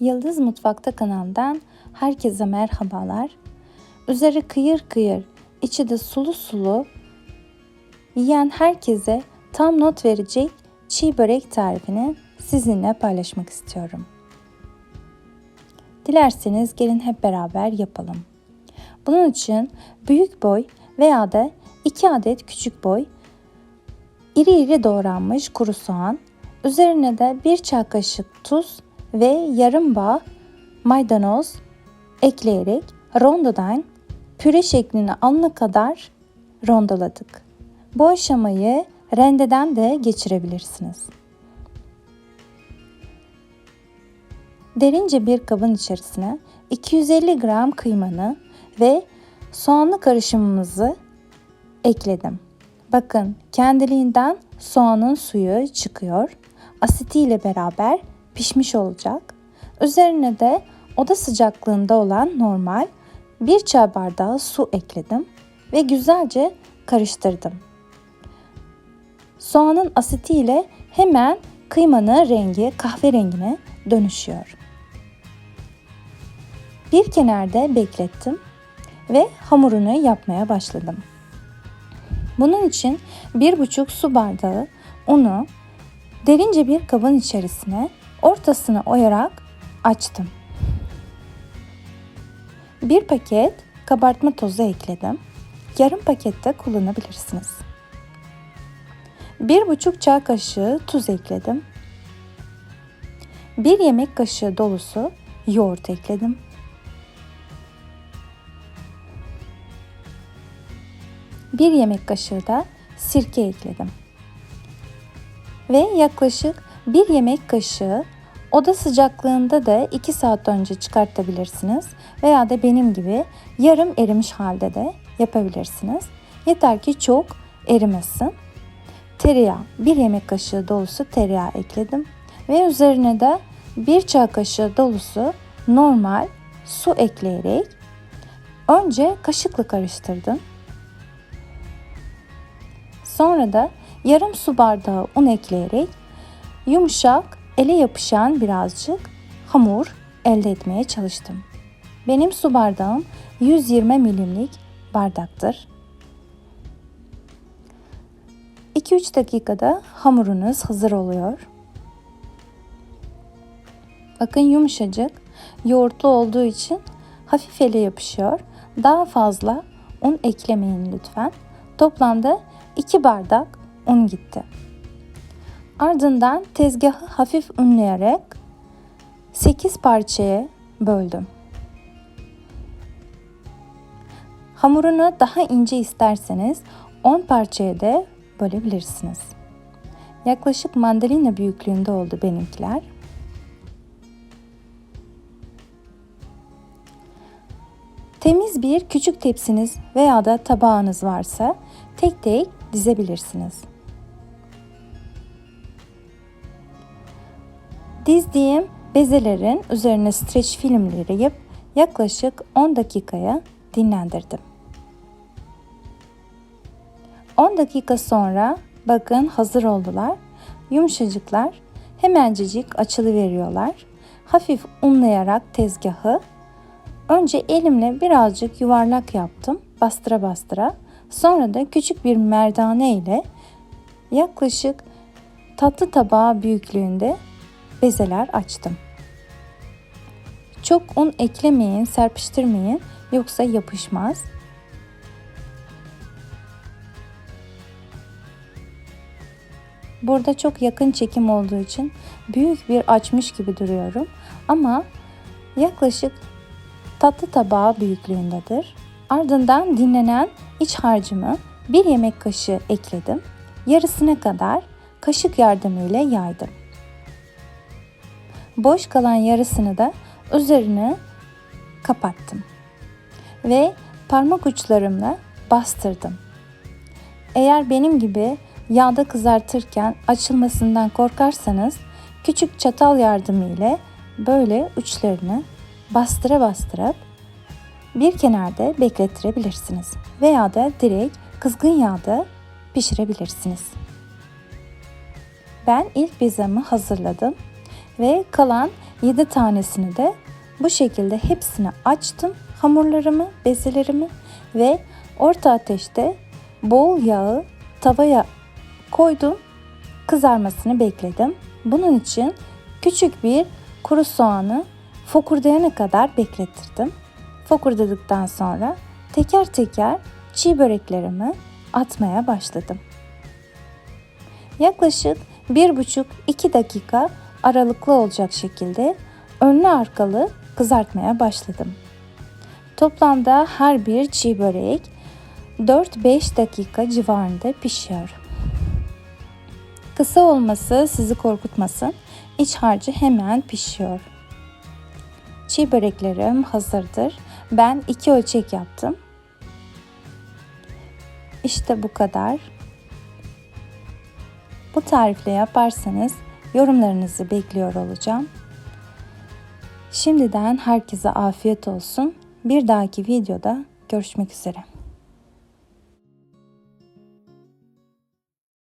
Yıldız Mutfakta kanalından herkese merhabalar. Üzeri kıyır kıyır, içi de sulu sulu, yiyen herkese tam not verecek çiğ börek tarifini sizinle paylaşmak istiyorum. Dilerseniz gelin hep beraber yapalım. Bunun için büyük boy veya da 2 adet küçük boy iri iri doğranmış kuru soğan, üzerine de 1 çay kaşık tuz ve yarım bağ maydanoz ekleyerek rondodan püre şeklini alana kadar rondoladık. Bu aşamayı rendeden de geçirebilirsiniz. Derince bir kabın içerisine 250 gram kıymanı ve soğanlı karışımımızı ekledim. Bakın kendiliğinden soğanın suyu çıkıyor. Asitiyle beraber pişmiş olacak. Üzerine de oda sıcaklığında olan normal bir çay bardağı su ekledim ve güzelce karıştırdım. Soğanın asitiyle hemen kıymanın rengi kahverengine dönüşüyor. Bir kenarda beklettim ve hamurunu yapmaya başladım. Bunun için bir buçuk su bardağı unu derince bir kabın içerisine ortasını oyarak açtım. Bir paket kabartma tozu ekledim. Yarım pakette kullanabilirsiniz. Bir buçuk çay kaşığı tuz ekledim. Bir yemek kaşığı dolusu yoğurt ekledim. Bir yemek kaşığı da sirke ekledim. Ve yaklaşık bir yemek kaşığı oda sıcaklığında da 2 saat önce çıkartabilirsiniz veya da benim gibi yarım erimiş halde de yapabilirsiniz. Yeter ki çok erimesin. Tereyağı, bir yemek kaşığı dolusu tereyağı ekledim ve üzerine de bir çay kaşığı dolusu normal su ekleyerek önce kaşıkla karıştırdım. Sonra da yarım su bardağı un ekleyerek yumuşak, ele yapışan birazcık hamur elde etmeye çalıştım. Benim su bardağım 120 milimlik bardaktır. 2-3 dakikada hamurunuz hazır oluyor. Bakın yumuşacık, yoğurtlu olduğu için hafif ele yapışıyor. Daha fazla un eklemeyin lütfen. Toplamda 2 bardak un gitti. Ardından tezgahı hafif unlayarak 8 parçaya böldüm. Hamurunu daha ince isterseniz 10 parçaya da bölebilirsiniz. Yaklaşık mandalina büyüklüğünde oldu benimkiler. Temiz bir küçük tepsiniz veya da tabağınız varsa tek tek dizebilirsiniz. Dizdiğim bezelerin üzerine streç filmleri yap yaklaşık 10 dakikaya dinlendirdim. 10 dakika sonra bakın hazır oldular. Yumuşacıklar hemencecik açılı veriyorlar. Hafif unlayarak tezgahı önce elimle birazcık yuvarlak yaptım bastıra bastıra. Sonra da küçük bir merdane ile yaklaşık tatlı tabağı büyüklüğünde bezeler açtım. Çok un eklemeyin, serpiştirmeyin yoksa yapışmaz. Burada çok yakın çekim olduğu için büyük bir açmış gibi duruyorum. Ama yaklaşık tatlı tabağı büyüklüğündedir. Ardından dinlenen iç harcımı bir yemek kaşığı ekledim. Yarısına kadar kaşık yardımıyla yaydım. Boş kalan yarısını da üzerine kapattım. Ve parmak uçlarımla bastırdım. Eğer benim gibi yağda kızartırken açılmasından korkarsanız küçük çatal yardımıyla böyle uçlarını bastıra bastıra bir kenarda beklettirebilirsiniz veya da direkt kızgın yağda pişirebilirsiniz. Ben ilk bezemi hazırladım Ve kalan 7 tanesini de bu şekilde hepsini açtım. Hamurlarımı, bezelerimi ve orta ateşte bol yağı tavaya koydum. Kızarmasını bekledim. Bunun için küçük bir kuru soğanı fokurdayana kadar beklettirdim. Fokurdadıktan sonra teker teker çiğ böreklerimi atmaya başladım. Yaklaşık 1,5-2 dakika aralıklı olacak şekilde önlü arkalı kızartmaya başladım. Toplamda her bir çiğ börek 4-5 dakika civarında pişiyor. Kısa olması sizi korkutmasın. İç harcı hemen pişiyor. Çiğ böreklerim hazırdır. Ben iki ölçek yaptım. İşte bu kadar. Bu tarifle yaparsanız yorumlarınızı bekliyor olacağım. Şimdiden herkese afiyet olsun. Bir dahaki videoda görüşmek üzere.